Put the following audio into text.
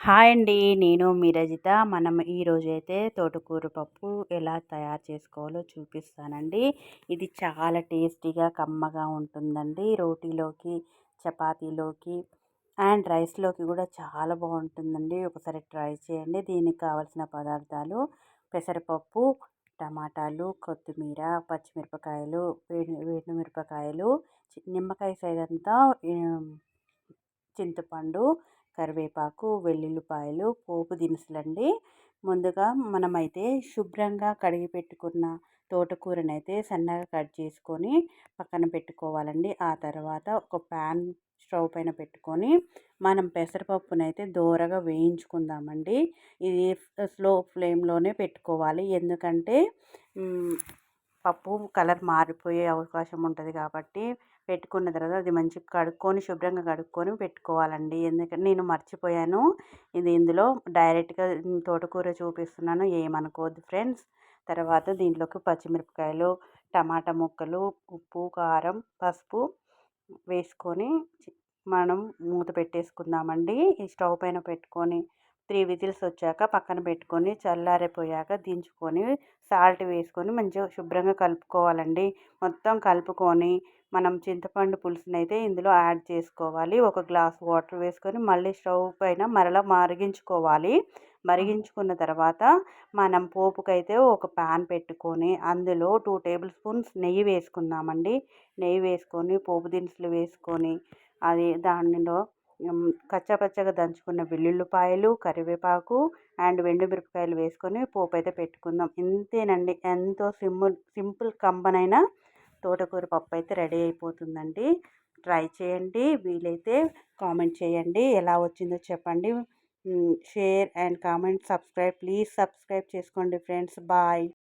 Hi అండి. నేను మీ రజిత. మనం ఈరోజైతే తోటకూర పప్పు ఎలా తయారు చేసుకోవాలో చూపిస్తానండి. ఇది చాలా టేస్టీగా కమ్మగా ఉంటుందండి. రోటీలోకి చపాతీలోకి అండ్ రైస్లోకి కూడా చాలా బాగుంటుందండి. ఒకసారి ట్రై చేయండి. దీనికి కావాల్సిన పదార్థాలు పెసరపప్పు టమాటాలు కొత్తిమీర పచ్చిమిరపకాయలు వేడి వేడి మిరపకాయలు నిమ్మకాయ సైజ్ అంతా చింతపండు కరివేపాకు వెల్లుల్లిపాయలు పోపు దినుసులండి. ముందుగా మనమైతే శుభ్రంగా కడిగి పెట్టుకున్న తోటకూరని అయితే సన్నగా కట్ చేసుకొని పక్కన పెట్టుకోవాలండి. ఆ తర్వాత ఒక ప్యాన్ స్టవ్ పైన పెట్టుకొని మనం పెసరపప్పునైతే దోరగా వేయించుకుందామండి. ఇది స్లో ఫ్లేమ్లోనే పెట్టుకోవాలి. ఎందుకంటే పప్పు కలర్ మారిపోయే అవకాశం ఉంటుంది కాబట్టి పెట్టుకున్న తర్వాత అది మంచిగా కడుక్కొని శుభ్రంగా కడుక్కొని పెట్టుకోవాలండి. ఎందుకంటే నేను మర్చిపోయాను. ఇది ఇందులో డైరెక్ట్గా తోటకూర చూపిస్తున్నాను. ఏమనుకోవద్దు ఫ్రెండ్స్. తర్వాత దీంట్లోకి పచ్చిమిరపకాయలు టమాటా ముక్కలు ఉప్పు కారం పసుపు వేసుకొని మనం మూత పెట్టేసుకుందామండి. ఈ స్టవ్ పైన పెట్టుకొని త్రీ విజిల్స్ వచ్చాక పక్కన పెట్టుకొని చల్లారిపోయాక దించుకొని సాల్ట్ వేసుకొని మంచిగా శుభ్రంగా కలుపుకోవాలండి. మొత్తం కలుపుకొని మనం చింతపండు పులుసుని అయితే ఇందులో యాడ్ చేసుకోవాలి. ఒక గ్లాస్ వాటర్ వేసుకొని మళ్ళీ స్టవ్ పైన మరలా మరిగించుకోవాలి. మరిగించుకున్న తర్వాత మనం పోపుకైతే ఒక ప్యాన్ పెట్టుకొని అందులో టూ టేబుల్ స్పూన్స్ నెయ్యి వేసుకుందామండి. నెయ్యి వేసుకొని పోపు దినుసులు వేసుకొని అది దానిలో కచ్చాపచ్చగా దంచుకున్న వెల్లుల్లిపాయలు కరివేపాకు అండ్ మిరపకాయలు వేసుకొని పోపు అయితే పెట్టుకుందాం. ఇంతేనండి. ఎంతో సింపుల్ సింపుల్ కంబనైన తోటకూర పప్పు అయితే రెడీ అయిపోతుందండి. ట్రై చేయండి. వీలైతే కామెంట్ చేయండి. ఎలా వచ్చిందో చెప్పండి. Share and comment subscribe please subscribe చేసుకోండి ఫ్రెండ్స్. బాయ్.